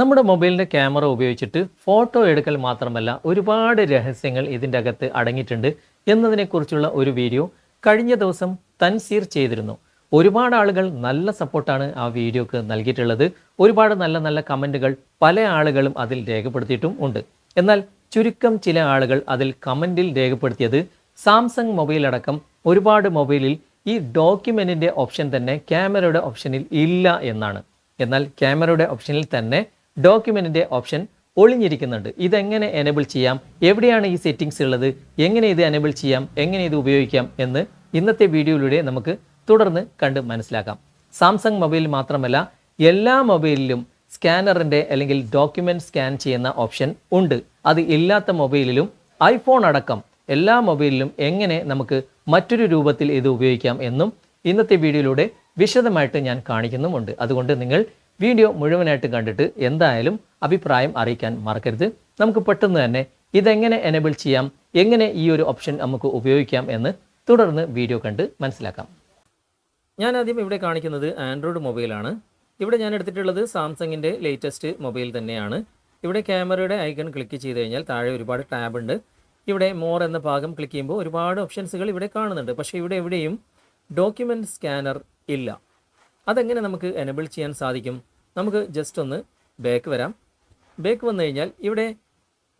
നമ്മുടെ മൊബൈലിന്റെ ക്യാമറ ഉപയോഗിച്ചിട്ട് ഫോട്ടോ എടുക്കൽ മാത്രമല്ല ഒരുപാട് രഹസ്യങ്ങൾ ഇതിന്റെ അകത്ത് അടങ്ങിയിട്ടുണ്ട് എന്നതിനെക്കുറിച്ചുള്ള ഒരു വീഡിയോ കഴിഞ്ഞ ദിവസം തൻസീർ ചെയ്തിരുന്നു. ഒരുപാട് ആളുകൾ നല്ല സപ്പോർട്ടാണ് ആ വീഡിയോക്ക് നൽകിയിട്ടുള്ളത്. ഒരുപാട് നല്ല നല്ല കമന്റുകൾ പല ആളുകളും അതിൽ രേഖപ്പെടുത്തിയിട്ടും ഉണ്ട്. എന്നാൽ ചുരുക്കം ചില ആളുകൾ അതിൽ കമന്റിൽ രേഖപ്പെടുത്തിയത് സാംസങ് മൊബൈൽ അടക്കം ഒരുപാട് മൊബൈലിൽ ഈ ഡോക്യുമെന്റിന്റെ ഓപ്ഷൻ തന്നെ ക്യാമറയുടെ ഓപ്ഷനിൽ ഇല്ല എന്നാണ്. എന്നാൽ ക്യാമറയുടെ ഓപ്ഷനിൽ തന്നെ ഡോക്യുമെന്റിന്റെ ഓപ്ഷൻ ഒളിഞ്ഞിരിക്കുന്നുണ്ട്. ഇതെങ്ങനെ എനേബിൾ ചെയ്യാം? എവിടെയാണ് ഈ സെറ്റിങ്സ് ഉള്ളത്? എങ്ങനെ ഇത് എനേബിൾ ചെയ്യാം? എങ്ങനെ ഇത് ഉപയോഗിക്കാം? എന്ന് ഇന്നത്തെ വീഡിയോയിലൂടെ നമുക്ക് തുടർന്ന് കണ്ട് മനസ്സിലാക്കാം. സാംസങ് മൊബൈൽ മാത്രമല്ല എല്ലാ മൊബൈലിലും സ്കാനറിന്റെ അല്ലെങ്കിൽ ഡോക്യുമെന്റ് സ്കാൻ ചെയ്യുന്ന ഓപ്ഷൻ ഉണ്ട്. അത് ഇല്ലാത്ത മൊബൈലിലും ഐഫോൺ അടക്കം എല്ലാ മൊബൈലിലും എങ്ങനെ നമുക്ക് മറ്റൊരു രൂപത്തിൽ ഇത് ഉപയോഗിക്കാം എന്നും ഇന്നത്തെ വീഡിയോയിലൂടെ വിശദമായിട്ട് ഞാൻ കാണിക്കുന്നുമുണ്ട്. അതുകൊണ്ട് നിങ്ങൾ വീഡിയോ മുഴുവനായിട്ട് കണ്ടിട്ട് എന്തായാലും അഭിപ്രായം അറിയിക്കാൻ മറക്കരുത്. നമുക്ക് പെട്ടെന്ന് തന്നെ ഇതെങ്ങനെ എനേബിൾ ചെയ്യാം എങ്ങനെ ഈ ഒരു ഓപ്ഷൻ നമുക്ക് ഉപയോഗിക്കാം എന്ന് തുടർന്ന് വീഡിയോ കണ്ട് മനസ്സിലാക്കാം. ഞാൻ ആദ്യം ഇവിടെ കാണിക്കുന്നത് ആൻഡ്രോയിഡ് മൊബൈലാണ് ഇവിടെ ഞാൻ എടുത്തിട്ടുള്ളത് സാംസങ്ങിന്റെ ലേറ്റസ്റ്റ് മൊബൈൽ തന്നെയാണ്. ഇവിടെ ക്യാമറയുടെ ഐക്കൺ ക്ലിക്ക് ചെയ്ത് കഴിഞ്ഞാൽ താഴെ ഒരുപാട് ടാബ് ഉണ്ട്. ഇവിടെ മോർ എന്ന ഭാഗം ക്ലിക്ക് ചെയ്യുമ്പോൾ ഒരുപാട് ഓപ്ഷൻസുകൾ ഇവിടെ കാണുന്നുണ്ട്. പക്ഷേ ഇവിടെ എവിടെയും ഡോക്യുമെന്റ് സ്കാനർ ഇല്ല. അതെങ്ങനെ നമുക്ക് എനബിൾ ചെയ്യാൻ സാധിക്കും? നമുക്ക് ജസ്റ്റ് ഒന്ന് ബാക്ക് വരാം. ബാക്ക് വന്നു കഴിഞ്ഞാൽ ഇവിടെ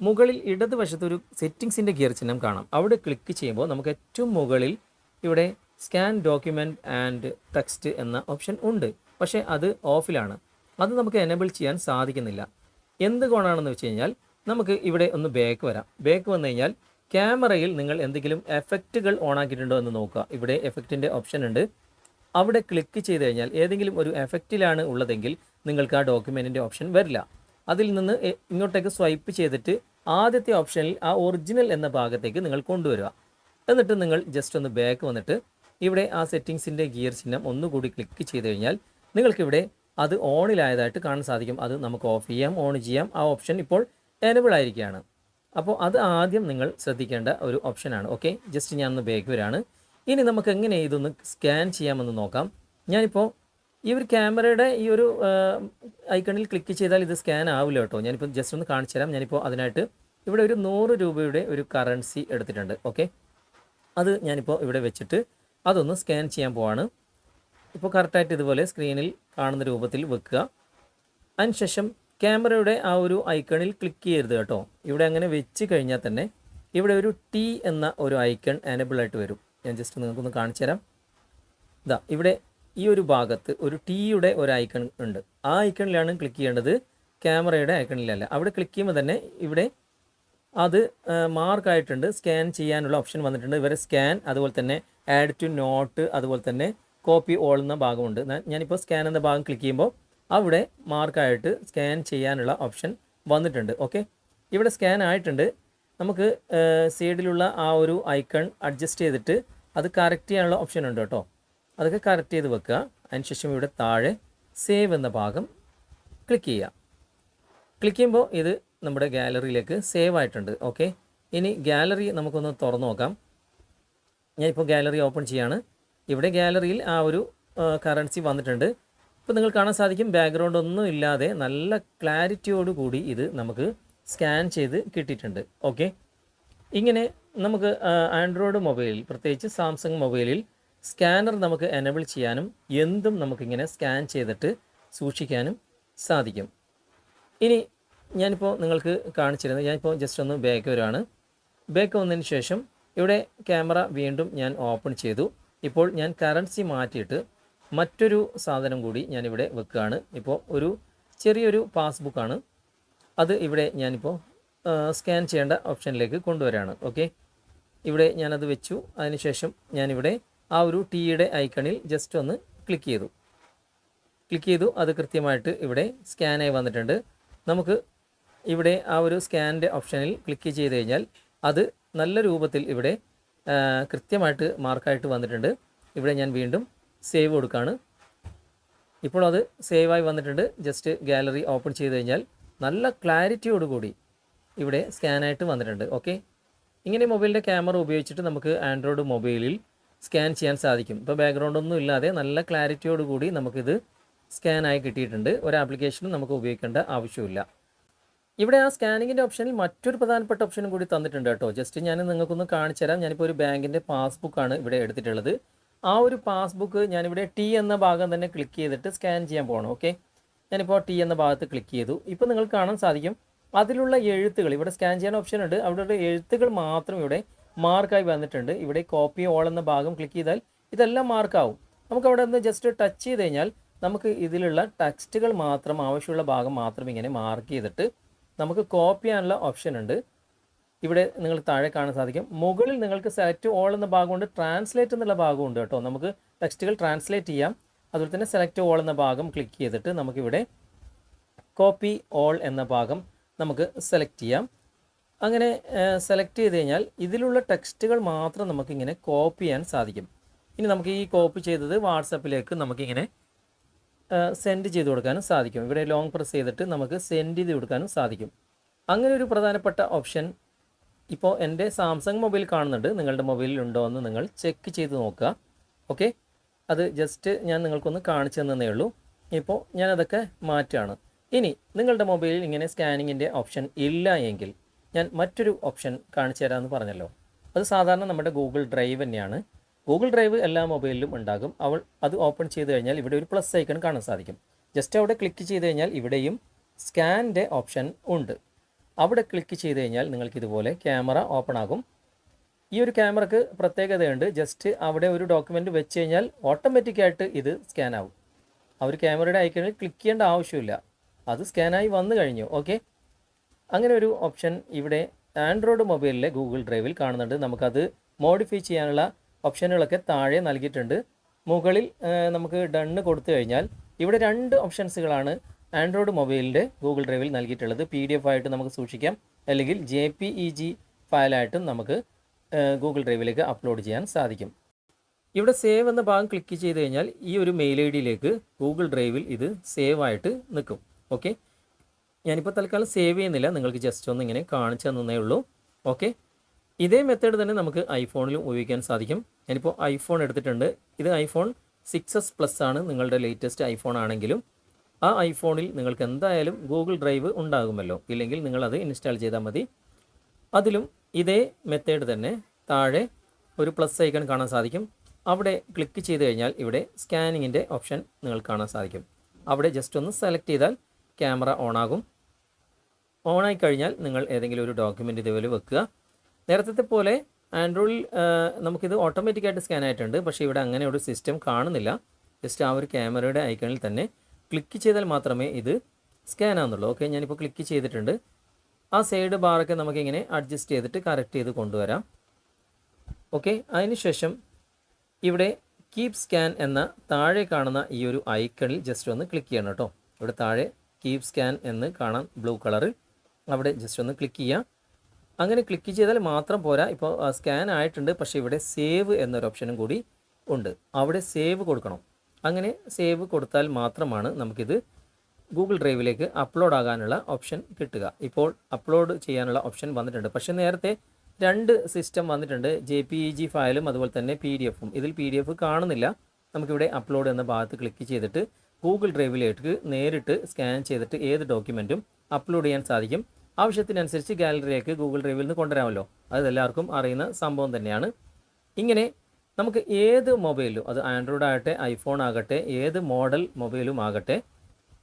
മുകളിൽ ഇടതുവശത്ത് ഒരു സെറ്റിങ്സിന്റെ ഗിയർ ചിഹ്നം കാണാം. അവിടെ ക്ലിക്ക് ചെയ്യുമ്പോൾ നമുക്ക് ഏറ്റവും മുകളിൽ ഇവിടെ സ്കാൻ ഡോക്യുമെന്റ് ആൻഡ് ടെക്സ്റ്റ് എന്ന ഓപ്ഷൻ ഉണ്ട്. പക്ഷേ അത് ഓഫിലാണ് അത് നമുക്ക് എനബിൾ ചെയ്യാൻ സാധിക്കുന്നില്ല. എന്തുകൊണ്ടാണെന്ന് വെച്ച് കഴിഞ്ഞാൽ നമുക്ക് ഇവിടെ ഒന്ന് ബാക്ക് വരാം. ബാക്ക് വന്നു കഴിഞ്ഞാൽ ക്യാമറയിൽ നിങ്ങൾ എന്തെങ്കിലും എഫക്റ്റുകൾ ഓൺ ആക്കിയിട്ടുണ്ടോ എന്ന് നോക്കുക. ഇവിടെ എഫക്റ്റിന്റെ ഓപ്ഷൻ ഉണ്ട്. അവിടെ ക്ലിക്ക് ചെയ്ത് കഴിഞ്ഞാൽ ഏതെങ്കിലും ഒരു എഫക്റ്റിലാണ് ഉള്ളതെങ്കിൽ നിങ്ങൾക്ക് ആ ഡോക്യുമെന്റിന്റെ ഓപ്ഷൻ വരില്ല. അതിൽ നിന്ന് ഇങ്ങോട്ടേക്ക് സ്വൈപ്പ് ചെയ്തിട്ട് ആദ്യത്തെ ഓപ്ഷനിൽ ആ ഒറിജിനൽ എന്ന ഭാഗത്തേക്ക് നിങ്ങൾ കൊണ്ടുവരിക. എന്നിട്ട് നിങ്ങൾ ജസ്റ്റ് ഒന്ന് ബാക്ക് വന്നിട്ട് ഇവിടെ ആ സെറ്റിങ്സിന്റെ ഗിയർ ചിഹ്നം ഒന്നുകൂടി ക്ലിക്ക് ചെയ്ത് കഴിഞ്ഞാൽ നിങ്ങൾക്കിവിടെ അത് ഓണിലായതായിട്ട് കാണാൻ സാധിക്കും. അത് നമുക്ക് ഓഫ് ചെയ്യാം ഓൺ ചെയ്യാം. ആ ഓപ്ഷൻ ഇപ്പോൾ എനബിൾ ആയിരിക്കുകയാണ്. അപ്പോൾ അത് ആദ്യം നിങ്ങൾ ശ്രദ്ധിക്കേണ്ട ഒരു ഓപ്ഷനാണ് ഓക്കെ ജസ്റ്റ് ഞാനൊന്ന് ബാക്ക് വരാണ്. ഇനി നമുക്ക് എങ്ങനെ ഇതൊന്ന് സ്കാൻ ചെയ്യാമെന്ന് നോക്കാം. ഞാനിപ്പോൾ ഈ ഒരു ക്യാമറയുടെ ഈ ഒരു ഐക്കണിൽ ക്ലിക്ക് ചെയ്താൽ ഇത് സ്കാൻ ആവില്ല കേട്ടോ. ഞാനിപ്പോൾ ജസ്റ്റ് ഒന്ന് കാണിച്ചു തരാം. ഞാനിപ്പോൾ അതിനായിട്ട് ഇവിടെ ഒരു നൂറ് രൂപയുടെ ഒരു കറൻസി എടുത്തിട്ടുണ്ട്. ഓക്കെ അത് ഞാനിപ്പോൾ ഇവിടെ വെച്ചിട്ട് അതൊന്ന് സ്കാൻ ചെയ്യാൻ പോവാണ്. ഇപ്പോൾ കറക്റ്റായിട്ട് ഇതുപോലെ സ്ക്രീനിൽ കാണുന്ന രൂപത്തിൽ വെക്കുക. അതിനുശേഷം ക്യാമറയുടെ ആ ഒരു ഐക്കണിൽ ക്ലിക്ക് ചെയ്യരുത് കേട്ടോ. ഇവിടെ അങ്ങനെ വെച്ച് കഴിഞ്ഞാൽ തന്നെ ഇവിടെ ഒരു ടി എന്ന ഒരു ഐക്കൺ ആയിട്ട് വരും. ഞാൻ ജസ്റ്റ് നിങ്ങൾക്കൊന്ന് കാണിച്ചു തരാം. ഇതാ ഇവിടെ ഈ ഒരു ഭാഗത്ത് ഒരു ടീയുടെ ഒരു ഐക്കൺ ഉണ്ട്. ആ ഐക്കണിലാണ് ക്ലിക്ക് ചെയ്യേണ്ടത്. ക്യാമറയുടെ ഐക്കണിലല്ല അവിടെ ക്ലിക്ക് ചെയ്യുമ്പോൾ തന്നെ ഇവിടെ അത് മാർക്കായിട്ടുണ്ട് സ്കാൻ ചെയ്യാനുള്ള ഓപ്ഷൻ വന്നിട്ടുണ്ട്. ഇവരെ സ്കാൻ അതുപോലെ തന്നെ ആഡ് ടു നോട്ട് അതുപോലെ തന്നെ കോപ്പി ഓൾ എന്ന ഭാഗമുണ്ട്. ഞാനിപ്പോൾ സ്കാൻ എന്ന ഭാഗം ക്ലിക്ക് ചെയ്യുമ്പോൾ അവിടെ മാർക്കായിട്ട് സ്കാൻ ചെയ്യാനുള്ള ഓപ്ഷൻ വന്നിട്ടുണ്ട്. ഓക്കെ ഇവിടെ സ്കാൻ ആയിട്ടുണ്ട്. നമുക്ക് സൈഡിലുള്ള ആ ഒരു ഐക്കൺ അഡ്ജസ്റ്റ് ചെയ്തിട്ട് അത് കറക്റ്റ് ചെയ്യാനുള്ള ഓപ്ഷൻ ഉണ്ട് കേട്ടോ. അതൊക്കെ കറക്റ്റ് ചെയ്ത് വെക്കുക. അതിനുശേഷം ഇവിടെ താഴെ സേവ് എന്ന ഭാഗം ക്ലിക്ക് ചെയ്യുക. ക്ലിക്ക് ചെയ്യുമ്പോൾ ഇത് നമ്മുടെ ഗാലറിയിലേക്ക് സേവ് ആയിട്ടുണ്ട്. ഓക്കെ ഇനി ഗാലറി നമുക്കൊന്ന് തുറന്നു നോക്കാം. ഞാനിപ്പോൾ ഗാലറി ഓപ്പൺ ചെയ്യാണ്. ഇവിടെ ഗാലറിയിൽ ആ ഒരു കറൻസി വന്നിട്ടുണ്ട്. ഇപ്പോൾ നിങ്ങൾ കാണാൻ സാധിക്കും. ബാക്ക്ഗ്രൗണ്ട് ഒന്നും ഇല്ലാതെ നല്ല ക്ലാരിറ്റിയോടുകൂടി ഇത് നമുക്ക് സ്കാൻ ചെയ്ത് കിട്ടിയിട്ടുണ്ട്. ഓക്കെ? ഇങ്ങനെ നമുക്ക് ആൻഡ്രോയിഡ് മൊബൈലിൽ പ്രത്യേകിച്ച് സാംസങ് മൊബൈലിൽ സ്കാനർ നമുക്ക് എനബിൾ ചെയ്യാനും എന്തും നമുക്കിങ്ങനെ സ്കാൻ ചെയ്തിട്ട് സൂക്ഷിക്കാനും സാധിക്കും. ഇനി ഞാനിപ്പോൾ നിങ്ങൾക്ക് കാണിച്ചിരുന്നത് ഞാനിപ്പോൾ ജസ്റ്റ് ഒന്ന് ബാക്ക് വരുവാണ് ബാക്ക് വന്നതിന് ശേഷം ഇവിടെ ക്യാമറ വീണ്ടും ഞാൻ ഓപ്പൺ ചെയ്തു. ഇപ്പോൾ ഞാൻ കറൻസി മാറ്റിയിട്ട് മറ്റൊരു സാധനം കൂടി ഞാനിവിടെ വെക്കുകയാണ്. ഇപ്പോൾ ഒരു ചെറിയൊരു പാസ്ബുക്കാണ് അത് ഇവിടെ ഞാനിപ്പോൾ സ്കാൻ ചെയ്യേണ്ട ഓപ്ഷനിലേക്ക് കൊണ്ടുവരാണ് ഓക്കെ ഇവിടെ ഞാനത് വെച്ചു. അതിനുശേഷം ഞാനിവിടെ ആ ഒരു ടീയുടെ ഐക്കണിൽ ജസ്റ്റ് ഒന്ന് ക്ലിക്ക് ചെയ്തു. ക്ലിക്ക് ചെയ്തു. അത് കൃത്യമായിട്ട് ഇവിടെ സ്കാനായി വന്നിട്ടുണ്ട്. നമുക്ക് ഇവിടെ ആ ഒരു സ്കാനിന്റെ ഓപ്ഷനിൽ ക്ലിക്ക് ചെയ്ത് കഴിഞ്ഞാൽ അത് നല്ല രൂപത്തിൽ ഇവിടെ കൃത്യമായിട്ട് മാർക്കായിട്ട് വന്നിട്ടുണ്ട്. ഇവിടെ ഞാൻ വീണ്ടും സേവ് കൊടുക്കുകയാണ് ഇപ്പോൾ അത് സേവായി വന്നിട്ടുണ്ട്. ജസ്റ്റ് ഗാലറി ഓപ്പൺ ചെയ്ത് കഴിഞ്ഞാൽ നല്ല ക്ലാരിറ്റിയോടുകൂടി ഇവിടെ സ്കാനായിട്ട് വന്നിട്ടുണ്ട് ഓക്കെ ഇങ്ങനെ മൊബൈലിന്റെ ക്യാമറ ഉപയോഗിച്ചിട്ട് നമുക്ക് ആൻഡ്രോയിഡ് മൊബൈലിൽ സ്കാൻ ചെയ്യാൻ സാധിക്കും. ഇപ്പോൾ ബാക്ക്ഗ്രൗണ്ട് ഒന്നും ഇല്ലാതെ നല്ല ക്ലാരിറ്റിയോട് കൂടി നമുക്കിത് സ്കാനായി കിട്ടിയിട്ടുണ്ട്. ഒരു ആപ്ലിക്കേഷനും നമുക്ക് ഉപയോഗിക്കേണ്ട ആവശ്യമില്ല ഇവിടെ ആ സ്കാനിങ്ങിന്റെ ഓപ്ഷനിൽ മറ്റൊരു പ്രധാനപ്പെട്ട ഓപ്ഷനും കൂടി തന്നിട്ടുണ്ട് കേട്ടോ. ജസ്റ്റ് ഞാൻ നിങ്ങൾക്കൊന്ന് കാണിച്ചു തരാം ഞാനിപ്പോൾ ഒരു ബാങ്കിന്റെ പാസ്ബുക്കാണ് ഇവിടെ എടുത്തിട്ടുള്ളത്. ആ ഒരു പാസ്ബുക്ക് ഞാനിവിടെ ടി എന്ന ഭാഗം തന്നെ ക്ലിക്ക് ചെയ്തിട്ട് സ്കാൻ ചെയ്യാൻ പോകണം ഓക്കെ ഞാനിപ്പോൾ ടി എന്ന ഭാഗത്ത് ക്ലിക്ക് ചെയ്തു. ഇപ്പോൾ നിങ്ങൾക്ക് കാണാൻ സാധിക്കും അതിലുള്ള എഴുത്തുകൾ ഇവിടെ സ്കാൻ ചെയ്യാൻ ഓപ്ഷൻ ഉണ്ട്. അവിടെയുള്ള എഴുത്തുകൾ മാത്രം ഇവിടെ മാർക്കായി വന്നിട്ടുണ്ട്. ഇവിടെ കോപ്പി ഓൾ എന്ന ഭാഗം ക്ലിക്ക് ചെയ്താൽ ഇതെല്ലാം മാർക്കാവും നമുക്ക് അവിടെ നിന്ന് ജസ്റ്റ് ടച്ച് ചെയ്ത് കഴിഞ്ഞാൽ നമുക്ക് ഇതിലുള്ള ടെക്സ്റ്റുകൾ മാത്രം ആവശ്യമുള്ള ഭാഗം മാത്രം ഇങ്ങനെ മാർക്ക് ചെയ്തിട്ട് നമുക്ക് കോപ്പി ചെയ്യാനുള്ള ഓപ്ഷൻ ഉണ്ട്. ഇവിടെ നിങ്ങൾ താഴെ കാണാൻ സാധിക്കും. മുകളിൽ നിങ്ങൾക്ക് സെലക്ട് ഓൾ എന്ന ഭാഗമുണ്ട് ട്രാൻസ്ലേറ്റ് എന്നുള്ള ഭാഗമുണ്ട് കേട്ടോ. നമുക്ക് ടെക്സ്റ്റുകൾ ട്രാൻസ്ലേറ്റ് ചെയ്യാം. അതുപോലെ തന്നെ സെലക്ട് ഓൾ എന്ന ഭാഗം ക്ലിക്ക് ചെയ്തിട്ട് നമുക്കിവിടെ കോപ്പി ഓൾ എന്ന ഭാഗം നമുക്ക് സെലക്ട് ചെയ്യാം. അങ്ങനെ സെലക്ട് ചെയ്ത് കഴിഞ്ഞാൽ ഇതിലുള്ള ടെക്സ്റ്റുകൾ മാത്രം നമുക്കിങ്ങനെ കോപ്പി ചെയ്യാൻ സാധിക്കും. ഇനി നമുക്ക് ഈ കോപ്പി ചെയ്തത് വാട്സപ്പിലേക്ക് നമുക്കിങ്ങനെ സെൻഡ് ചെയ്ത് കൊടുക്കാനും സാധിക്കും. ഇവിടെ ലോങ് പ്രസ് ചെയ്തിട്ട് നമുക്ക് സെൻഡ് ചെയ്ത് കൊടുക്കാനും സാധിക്കും. അങ്ങനെ ഒരു പ്രധാനപ്പെട്ട ഓപ്ഷൻ ഇപ്പോൾ എന്റെ സാംസങ് മൊബൈൽ കാണുന്നുണ്ട്. നിങ്ങളുടെ മൊബൈലിൽ ഉണ്ടോ എന്ന് നിങ്ങൾ ചെക്ക് ചെയ്ത് നോക്കുക. ഓക്കെ അത് ജസ്റ്റ് ഞാൻ നിങ്ങൾക്കൊന്ന് കാണിച്ചു തന്നേ ഉള്ളൂ. ഇപ്പോൾ ഞാനതൊക്കെ മാറ്റുകയാണ്. ഇനി നിങ്ങളുടെ മൊബൈലിൽ ഇങ്ങനെ സ്കാനിങ്ങിന്റെ ഓപ്ഷൻ ഇല്ല എങ്കിൽ ഞാൻ മറ്റൊരു ഓപ്ഷൻ കാണിച്ചു തരാമെന്ന് പറഞ്ഞല്ലോ. അത് സാധാരണ നമ്മുടെ ഗൂഗിൾ ഡ്രൈവ് തന്നെയാണ്. ഗൂഗിൾ ഡ്രൈവ് എല്ലാ മൊബൈലിലും ഉണ്ടാകും. അവൾ അത് ഓപ്പൺ ചെയ്ത് കഴിഞ്ഞാൽ ഇവിടെ ഒരു പ്ലസ് ഐക്കൺ കാണാൻ സാധിക്കും. ജസ്റ്റ് അവിടെ ക്ലിക്ക് ചെയ്ത് കഴിഞ്ഞാൽ ഇവിടെയും സ്കാനിന്റെ ഓപ്ഷൻ ഉണ്ട്. അവിടെ ക്ലിക്ക് ചെയ്ത് കഴിഞ്ഞാൽ നിങ്ങൾക്ക് ഇതുപോലെ ക്യാമറ ഓപ്പൺ ആകും. ഈ ഒരു ക്യാമറക്ക് പ്രത്യേകതയുണ്ട്. ജസ്റ്റ് അവിടെ ഒരു ഡോക്യുമെന്റ് വെച്ച് കഴിഞ്ഞാൽ ഓട്ടോമാറ്റിക്കായിട്ട് ഇത് സ്കാൻ ആവും. ആ ഒരു ക്യാമറയുടെ ഐക്കണിൽ ക്ലിക്ക് ചെയ്യേണ്ട ആവശ്യമില്ല. അത് സ്കാനായി വന്നു കഴിഞ്ഞു. ഓക്കെ അങ്ങനെ ഒരു ഓപ്ഷൻ ഇവിടെ ആൻഡ്രോയിഡ് മൊബൈലിലെ ഗൂഗിൾ ഡ്രൈവിൽ കാണുന്നുണ്ട്. നമുക്കത് മോഡിഫൈ ചെയ്യാനുള്ള ഓപ്ഷനുകളൊക്കെ താഴെ നൽകിയിട്ടുണ്ട്. മുകളിൽ നമുക്ക് ഡണ്ണ് കൊടുത്തു കഴിഞ്ഞാൽ ഇവിടെ രണ്ട് ഓപ്ഷൻസുകളാണ് ആൻഡ്രോയിഡ് മൊബൈലിന്റെ ഗൂഗിൾ ഡ്രൈവിൽ നൽകിയിട്ടുള്ളത്. പി ഡി എഫ് ആയിട്ട് നമുക്ക് സൂക്ഷിക്കാം. അല്ലെങ്കിൽ ജെ പി ഇ ജി ഫയലായിട്ടും നമുക്ക് ഗൂഗിൾ ഡ്രൈവിലേക്ക് അപ്ലോഡ് ചെയ്യാൻ സാധിക്കും. ഇവിടെ സേവ് എന്ന ഭാഗം ക്ലിക്ക് ചെയ്ത് കഴിഞ്ഞാൽ ഈ ഒരു മെയിൽ ഐ ഡിയിലേക്ക് ഗൂഗിൾ ഡ്രൈവിൽ ഇത് സേവ് ആയിട്ട് നിൽക്കും. ഓക്കെ ഞാനിപ്പോൾ തൽക്കാലം സേവ് ചെയ്യുന്നില്ല. നിങ്ങൾക്ക് ജസ്റ്റ് ഒന്ന് ഇങ്ങനെ കാണിച്ചു തന്നേ ഉള്ളൂ. ഓക്കെ ഇതേ മെത്തേഡ് തന്നെ നമുക്ക് ഐഫോണിലും ഉപയോഗിക്കാൻ സാധിക്കും. ഞാനിപ്പോൾ ഐഫോൺ എടുത്തിട്ടുണ്ട്. ഇത് ഐഫോൺ സിക്സ് എസ് പ്ലസ് ആണ് നിങ്ങളുടെ ലേറ്റസ്റ്റ് ഐഫോൺ ആണെങ്കിലും. ആ ഐഫോണിൽ നിങ്ങൾക്ക് എന്തായാലും ഗൂഗിൾ ഡ്രൈവ് ഉണ്ടാകുമല്ലോ. ഇല്ലെങ്കിൽ നിങ്ങളത് ഇൻസ്റ്റാൾ ചെയ്താൽ മതി. അതിലും ഇതേ മെത്തേഡ് തന്നെ താഴെ ഒരു പ്ലസ് ഐക്കൺ കാണാൻ സാധിക്കും. അവിടെ ക്ലിക്ക് ചെയ്ത് കഴിഞ്ഞാൽ ഇവിടെ സ്കാനിങ്ങിന്റെ ഓപ്ഷൻ നിങ്ങൾക്ക് കാണാൻ സാധിക്കും. അവിടെ ജസ്റ്റ് ഒന്ന് സെലക്ട് ചെയ്താൽ ക്യാമറ ഓൺ ആകും. ഓണായി കഴിഞ്ഞാൽ നിങ്ങൾ ഏതെങ്കിലും ഒരു ഡോക്യുമെന്റ് ഇതുപോലെ വെക്കുക. നേരത്തെ പോലെ ആൻഡ്രോയിഡിൽ നമുക്കിത് ഓട്ടോമാറ്റിക്കായിട്ട് സ്കാൻ ആയിട്ടുണ്ട്. പക്ഷേ ഇവിടെ അങ്ങനെ ഒരു സിസ്റ്റം കാണുന്നില്ല. ജസ്റ്റ് ആ ഒരു ക്യാമറയുടെ ഐക്കണിൽ തന്നെ ക്ലിക്ക് ചെയ്താൽ മാത്രമേ ഇത് സ്കാൻ ആവുന്നുള്ളൂ. ഓക്കെ ഞാനിപ്പോൾ ക്ലിക്ക് ചെയ്തിട്ടുണ്ട്. ആ സൈഡ് ബാറൊക്കെ നമുക്കിങ്ങനെ അഡ്ജസ്റ്റ് ചെയ്തിട്ട് കറക്റ്റ് ചെയ്ത് കൊണ്ടുവരാം. ഓക്കെ അതിനുശേഷം ഇവിടെ കീപ് സ്കാൻ എന്ന താഴെ കാണുന്ന ഈ ഒരു ഐക്കണിൽ ജസ്റ്റ് ഒന്ന് ക്ലിക്ക് ചെയ്യണം കേട്ടോ. ഇവിടെ താഴെ കീപ് സ്കാൻ എന്ന് കാണാം ബ്ലൂ കളറ് അവിടെ ജസ്റ്റ് ഒന്ന് ക്ലിക്ക് ചെയ്യാം. അങ്ങനെ ക്ലിക്ക് ചെയ്താൽ മാത്രം പോരാ. ഇപ്പോൾ സ്കാൻ ആയിട്ടുണ്ട്. പക്ഷേ ഇവിടെ സേവ് എന്നൊരു ഓപ്ഷനും കൂടി ഉണ്ട്. അവിടെ സേവ് കൊടുക്കണം. അങ്ങനെ സേവ് കൊടുത്താൽ മാത്രമാണ് നമുക്കിത് ഗൂഗിൾ ഡ്രൈവിലേക്ക് അപ്ലോഡ് ആകാനുള്ള ഓപ്ഷൻ കിട്ടുക. ഇപ്പോൾ അപ്ലോഡ് ചെയ്യാനുള്ള ഓപ്ഷൻ വന്നിട്ടുണ്ട്. പക്ഷേ നേരത്തെ രണ്ട് സിസ്റ്റം വന്നിട്ടുണ്ട്. ജെ പി ജി ഫയലും അതുപോലെ തന്നെ പി ഡി എഫും ഇതിൽ പി ഡി എഫ് കാണുന്നില്ല. നമുക്കിവിടെ അപ്ലോഡ് എന്ന ഭാഗത്ത് ക്ലിക്ക് ചെയ്തിട്ട് ഗൂഗിൾ ഡ്രൈവിലേക്ക് നേരിട്ട് സ്കാൻ ചെയ്തിട്ട് ഏത് ഡോക്യുമെന്റും അപ്ലോഡ് ചെയ്യാൻ സാധിക്കും. ആവശ്യത്തിനനുസരിച്ച് ഗാലറിയിലേക്ക് ഗൂഗിൾ ഡ്രൈവിൽ നിന്ന് കൊണ്ടുവരാമല്ലോ. അത് എല്ലാവർക്കും അറിയുന്ന സംഭവം തന്നെയാണ്. ഇങ്ങനെ നമുക്ക് ഏത് മൊബൈലും അത് ആൻഡ്രോയിഡ് ആകട്ടെ ഐഫോൺ ആകട്ടെ ഏത് മോഡൽ മൊബൈലും ആകട്ടെ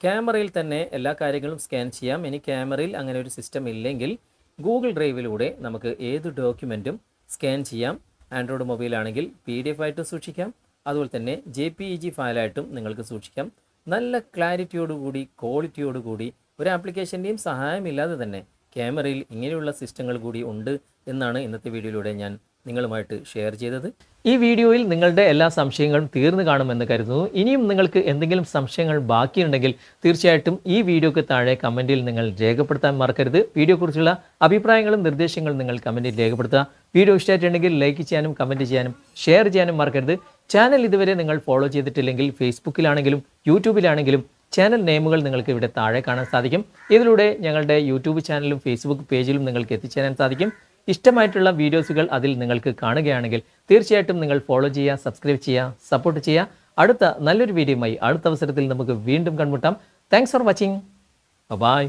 ക്യാമറയിൽ തന്നെ എല്ലാ കാര്യങ്ങളും സ്കാൻ ചെയ്യാം. ഇനി ക്യാമറയിൽ അങ്ങനെ ഒരു സിസ്റ്റം ഇല്ലെങ്കിൽ ഗൂഗിൾ ഡ്രൈവിലൂടെ നമുക്ക് ഏത് ഡോക്യുമെന്റും സ്കാൻ ചെയ്യാം. ആൻഡ്രോയിഡ് മൊബൈലാണെങ്കിൽ പി ഡി എഫ് ആയിട്ടും സൂക്ഷിക്കാം. അതുപോലെ തന്നെ ജെ പി ഇ ജി ഫയലായിട്ടും നിങ്ങൾക്ക് സൂക്ഷിക്കാം. നല്ല ക്ലാരിറ്റിയോടുകൂടി ക്വാളിറ്റിയോടുകൂടി ഒരു ആപ്ലിക്കേഷന്റെയും സഹായമില്ലാതെ തന്നെ ക്യാമറയിൽ ഇങ്ങനെയുള്ള സിസ്റ്റങ്ങൾ കൂടി ഉണ്ട് എന്നാണ് ഇന്നത്തെ വീഡിയോയിലൂടെ ഞാൻ നിങ്ങളുമായിട്ട് ഷെയർ ചെയ്തത്. ഈ വീഡിയോയിൽ നിങ്ങളുടെ എല്ലാ സംശയങ്ങളും തീർന്നു കാണുമെന്ന് കരുതുന്നു. ഇനിയും നിങ്ങൾക്ക് എന്തെങ്കിലും സംശയങ്ങൾ ബാക്കിയുണ്ടെങ്കിൽ തീർച്ചയായിട്ടും ഈ വീഡിയോക്ക് താഴെ കമന്റിൽ നിങ്ങൾ രേഖപ്പെടുത്താൻ മറക്കരുത്. വീഡിയോക്കുറിച്ചുള്ള അഭിപ്രായങ്ങളും നിർദ്ദേശങ്ങളും നിങ്ങൾ കമന്റിൽ രേഖപ്പെടുത്തുക. വീഡിയോ ഇഷ്ടമായിട്ടുണ്ടെങ്കിൽ ലൈക്ക് ചെയ്യാനും കമന്റ് ചെയ്യാനും ഷെയർ ചെയ്യാനും മറക്കരുത്. ചാനൽ ഇതുവരെ നിങ്ങൾ ഫോളോ ചെയ്തിട്ടില്ലെങ്കിൽ ഫേസ്ബുക്കിലാണെങ്കിലും യൂട്യൂബിലാണെങ്കിലും ചാനൽ നെയിമുകൾ നിങ്ങൾക്ക് ഇവിടെ താഴെ കാണാൻ സാധിക്കും. ഇതിലൂടെ ഞങ്ങളുടെ യൂട്യൂബ് ചാനലും ഫേസ്ബുക്ക് പേജിലും നിങ്ങൾക്ക് എത്തിച്ചേരാൻ സാധിക്കും. ഇഷ്ടമായിട്ടുള്ള വീഡിയോസുകൾ അതിൽ നിങ്ങൾക്ക് കാണുകയാണെങ്കിൽ തീർച്ചയായിട്ടും നിങ്ങൾ ഫോളോ ചെയ്യുക സബ്സ്ക്രൈബ് ചെയ്യുക സപ്പോർട്ട് ചെയ്യുക. അടുത്ത നല്ലൊരു വീഡിയോയുമായി അടുത്ത അവസരത്തിൽ നമുക്ക് വീണ്ടും കൺമുട്ടാം താങ്ക്സ് ഫോർ വാച്ചിങ് ബൈ